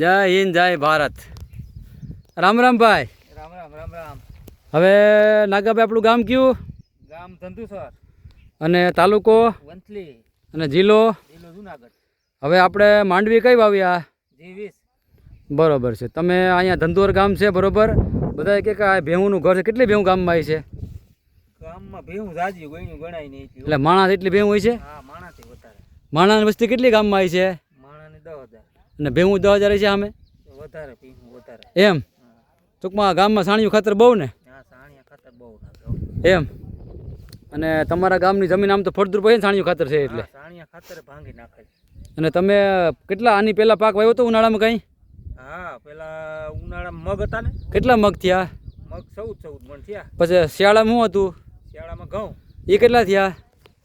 જય હિન્દ જય ભારત. રામ રામ ભાઈ. રામ રામ રામ રામ. હવે નાગાભાઈ આપણું ગામ કયું? ગામ ધંધુસર. અને તાલુકો? વંથલી. અને જિલ્લો? જિલ્લો જુનાગઢ. હવે આપણે માંડવી કઈ વાવ્યા જી વીસ બરોબર છે. તમે અહીંયા ધંધોર ગામ છે બરોબર? બધા કે આ ભેહુંનું ઘર છે. કેટલી ભેહું ગામમાં આવી છે? ગામમાં ભેહું જાજી ગણ્યું ગણાય નહીં એટલે માણસ એટલી ભેહું હોય છે? હા માણસ વધારે. માણસની વસ્તી કેટલી ગામમાં આવી છે? માણાની દસ હજાર. અને ભેવું દસ હજાર છે અમે વધારે વધારે. એમ? ટૂંકમાં ગામમાં સાણિયું ખાતર બહુ ને? સાણિયા ખાતર બહુ એમ? અને તમારા ગામની જમીન આમ તો ફળદ્રુપ હોય ને સાણિયું ખાતર છે એટલે? સાણિયા ખાતર ભાંગી નાખે અને તમે કેટલા આની પહેલાં પાક વાવ્યો હતો ઉનાળામાં કંઈ? હા પેલા ઉનાળામાં મગ હતા ને? કેટલા મગ થયા? મગ ચૌદ ચૌદ મણ થયા. પછી શિયાળામાં શું હતું? શિયાળામાં ઘઉં. એ કેટલા થયા?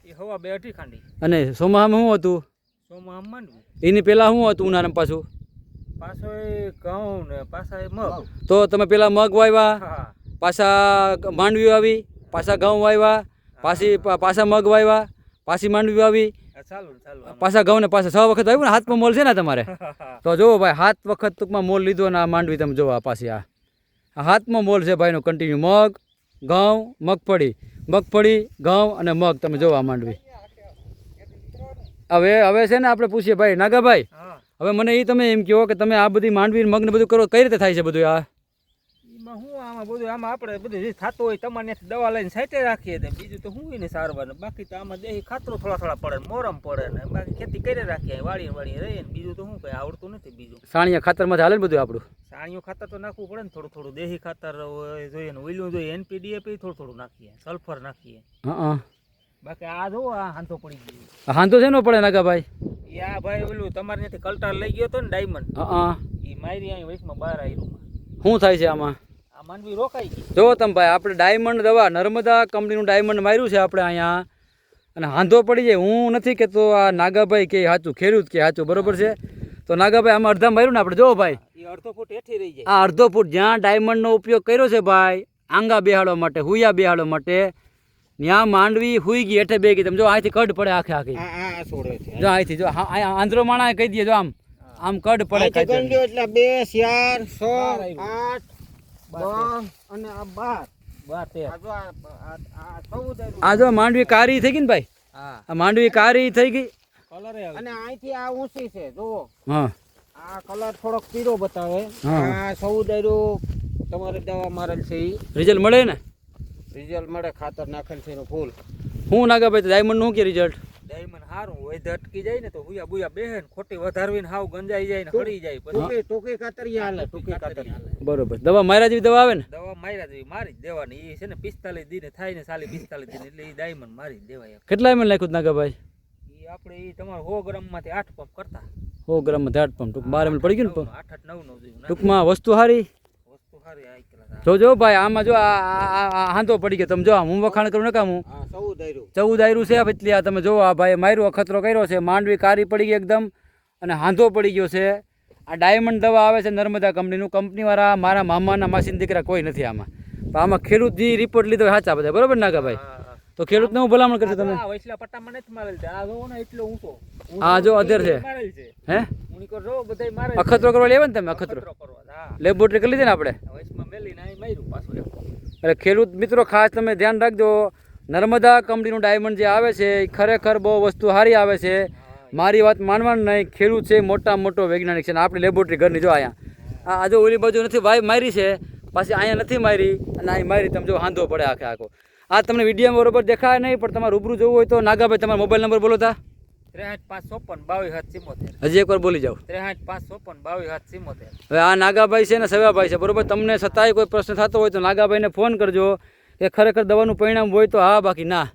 એ હવા બે અઢી ખાંડી. અને ચોમાસામાં શું હતું? એની પહેલાં શું હતું ઉનાળામાં પાછું? પાછો એ ઘઉં પાછા એ મગ. તો તમે પેલા મગ વાવ્યા પાછા માંડવી વાવી પાછા ઘઉં વાવ્યા પાછી પાછા મગ વાવ્યા પાછી માંડવી વાવી. પાછા ઘઉં ને પાછા છ વખત આવ્યું ને હાથમાં મોલ છે ને તમારે? તો જુઓ ભાઈ હાથ વખત ટૂંકમાં મોલ લીધો ને આ માંડવી તમે જોવા પાછી આ. આ હાથમાં મોલ છે ભાઈનો કન્ટિન્યુ મગ ઘઉં મગફળી. મગફળી ઘઉં અને મગ તમે જોવા માંડવી. હવે હવે છે ને આપણે પૂછીએ ભાઈ નાગાભાઈ હવે મને એ તમે એમ કહો કે તમે આ બધી માંડવી મગ્ન બધું કરો કઈ રીતે થાય છે બધું આ? શું આમાં બધું આમાં આપણે બધું જે થતું હોય તમારે દવા લઈને સાઈટે રાખીએ ને બીજું તો શું એને સારવાર બાકી તો આમાં દેહી ખાતરો થોડા થોડા પડે મોરમ પડે ને બાકી ખેતી કરી રાખીએ વાળી વાળી રહીએ ને. બીજું તો શું કઈ આવડતું નથી બીજું. સાણિયા ખાતરમાં હાલે ને બધું આપણું? સાણીઓ ખાતર તો નાખવું પડે ને થોડું થોડું દેહી ખાતર જોઈએ ને ઓઈલું જોઈએ એનપીડીએપી થોડું થોડું નાખીએ સલ્ફર નાખીએ. હા. બાકી આ જો આ હાંધો પડી ગયો. હાંધો છે નો પડે નાગાભાઈ? ભાઈ યા ભાઈ ઓલું તમારે ત્યાંથી કલ્ટાર લઈ ગયો હતો ને ડાયમંડ હા એ મારી અહીં વૈશમાં બહાર આવ્યું શું થાય છે આમાં? આ માનવી રોકાઈ ગઈ. જો તમે ભાઈ આપણે ડાયમંડ દવા નર્મદા કંપનીનું ડાયમંડ માર્યું છે આપણે અહીંયા. અને હાંધો પડી જાય. હું નથી કહેતો આ નાગાભાઈ કે સાચું ખેડૂત કે સાચું બરોબર છે? તો નાગાભાઈ આમાં અડધા માર્યું ને આપણે. જો ભાઈ. અડધો ફૂટ હેઠી રહી જાય. આ અડધો ફૂટ જ્યાં ડાયમંડનો ઉપયોગ કર્યો છે ભાઈ આંગા બેહાડવા માટે હુયા બેહાડવા માટે ત્યાં માંડવી હુઈ ગઈ એટલે બે ગઈ. તમે જો અહીંથી કડ પડે આખે આખી. આ આ છોડે છે. જો અહીંથી જો આંધ્રો માણા કહી દઈએ જો આમ. આમ કડ પડે. એટલે બે ચાર છ આઠ અને આ બાર. આ જો માંડવી કારી થઈ ગઈ ને ભાઈ? આ માંડવી કારી થઈ ગઈ. કલર અને અહીંથી આ ઊંચી છે જુઓ. હા. આ કલર થોડોક પીળો બતાવે. આ સૌદાયરો તમારે દવા મારેલ છે રિઝલ્ટ મળે ને? રિઝલ્ટ મળે ખાતર નાખેલ છે એનું ફૂલ. હું નાગાભાઈ ડાયમંડનું કે રિઝલ્ટ ડાયમંડ સારું હોય તો અટકી જાય ને તો હુયા બુયા બેહે ને ખોટી વધારવીને હાવ ગંજાઈ જાય ને હળી જાય પછી. ટોકી કાતરી હાલે ટોકી કાતરી બરોબર. દવા મારા જેવી દવા આવે ને? દવા મારા જેવી મારી જ દેવાની. એ છે ને પિસ્તાલીસ દિને થાય ને સાલી પિસ્તાલીસ દિન એટલે એ ડાયમંડ મારી જ દેવાય કેટલા એમ નાખ્યું નાગાભાઈ એ આપણે એ તમારે સો ગ્રામમાંથી આઠ પંપ કરતા. સો ગ્રામમાં ધાટ પંપ ટૂંક બાર એમ પડી ગયું ને આઠ આઠ નવ નવ ટૂંકમાં વસ્તુ સારી વસ્તુ સારી આ જો ભાઈ આમાં જો હાંધો પડી ગયો. તમે જો હું વખાણ કરું નકા હું? હા ચૌદ આયરું છે એટલે આ તમે જો આ ભાઈ માર્યો અખતરો કર્યો છે. માંડવી કારી પડી ગઈ એકદમ અને હાંધો પડી ગયો છે. આ ડાયમંડ દવા આવે છે નર્મદા કંપનીનું. કંપનીવાળા મારા મામાના માસીના દીકરા કોઈ નથી આમાં. તો આમાં ખેડૂત જે રિપોર્ટ લીધો સાચા બધા. બરાબર નાગા ભાઈ તો ખેડૂતને હું ભલામણ કરશું તમે? વૈસલા પટ્ટા મને જ મારેલ છે. આ જોવો ને એટલો ઊંચો. આ જો અધેર છે. હે? ઉણીકો જો બધાય મારે અખતરો કરવા લેવા ને તમે અખતરો? લેબોરેટરી કરી લીધી ને આપણે? વૈસમાં મેલીને અહીં માર્યું પાછું એટલે ખેડૂત મિત્રો ખાસ તમે ધ્યાન રાખજો નર્મદા કંપનીનું ડાયમંડ જે આવે છે એ ખરેખર બહુ વસ્તુ સારી આવે છે. મારી વાત માનવાનું નહીં ખેડૂત છે મોટા મોટો વૈજ્ઞાનિક છે આપણી લેબોરેટરી ઘરની જો અહીંયા. આ જો ઓલી બાજુ નથી ભાઈ મારી છે પાછી અહીંયા નથી મારી અને અહીં મારી તમે જો હાંધો પડે આખે આખો. આ તમને વિડીયોમાં બરોબર દેખાય નહીં પણ તમારે રૂબરૂ જોવું હોય તો નાગાભાઈ તમારો મોબાઈલ નંબર બોલો તા. ત્રેસઠ પાંચ ચોપન બાવીસ હાથ ચિમોતેર હજી એકવાર બોલી જાઓ. ત્રેસઠ પાંચ ચોપન બાવીસ હાથ ચિમોતેર હવે આ નાગાભાઈ છે ને સવાભાઈ છે બરોબર? તમને છતાંય કોઈ પ્રશ્ન થતો હોય તો નાગાભાઈને ફોન કરજો. કે ખરેખર દવાનું પરિણામ હોય તો હા બાકી ના.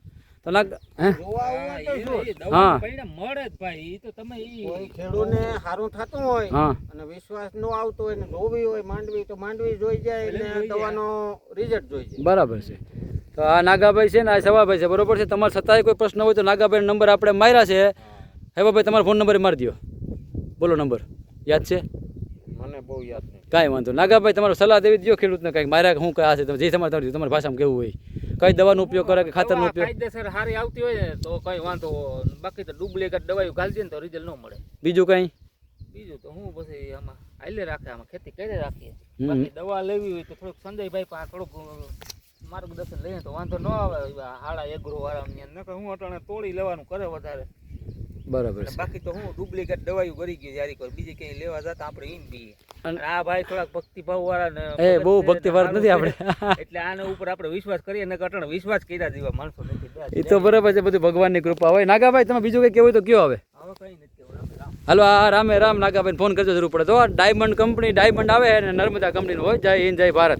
તો નાગ હા, મળે જ ભાઈ તો તમે સારું થતું હોય અને વિશ્વાસ ન આવતો હોય ને જોવી હોય માંડવી તો માંડવી જોઈ જાય ને દવાનો રિઝલ્ટ જોઈ જાય. બરાબર છે. તો આ નાગાભાઈ છે ને આ સવાભાઈ છે બરોબર છે? તમારે છતાંય કોઈ પ્રશ્ન હોય તો નાગાભાઈ નંબર આપણે માર્યા છે. હેવાભાઈ તમારો ફોન નંબર મારી દો બોલો નંબર યાદ છે? મને બહુ યાદ નહીં. કાંઈ વાંધો નાગાભાઈ તમારો સલાહ દેવી દો ખેડૂતને કાંઈક. માર્યા શું કહે છે તમે જે તમારે તમારી તમારી ભાષામાં કેવું હોય. કઈ દવાનો ઉપયોગ કરે કે ખાતરનો ઉપયોગ? કાયદેસર સારી આવતી હોય ને તો કઈ વાંધો બાકી તો ડુપ્લિકેટ દવાઓ ઘાલજે ને તો રિઝલ્ટ ન મળે. બીજું કાંઈ? બીજું તો હું પછી આમાં હાલે રાખે આમાં ખેતી કરે રાખીએ. બાકી દવા લેવી હોય તો થોડુંક સંજયભાઈ પાસે થોડુંક માર્ગદર્શન લઈએ તો વાંધો ન આવે હાડા એગ્રો વાળા નકર હું અટાણે તોડી લેવાનું કરે વધારે. બરાબર બાકી તો હું ડુપ્લિકેટ દવાઈઓ કરી ગઈ જારી કોઈ બીજી ક્યાંય લેવા જતા આપણે ઈન બી. અને- આ ભાઈ થોડાક ભક્તિભાવ વાળા ને એ બહુ ભક્તિભાવ નથી આપણે. એટલે આના ઉપર આપણે વિશ્વાસ કરીએ ને અટાણે વિશ્વાસ કર્યા જેવા માણસો નથી. એ તો બરાબર છે બધું ભગવાનની કૃપા હોય. નાગાભાઈ તમે બીજું કંઈ કહેવું તો કયો આવે હવે કઈ નથી કહેવું. હાલો આ રામે રામ નાગાભાઈ ફોન કરજો જરૂર પડે. તો ડાયમંડ કંપની ડાયમંડ આવે અને નર્મદા કંપનીનું હોય જય હિન્દ જય ભારત.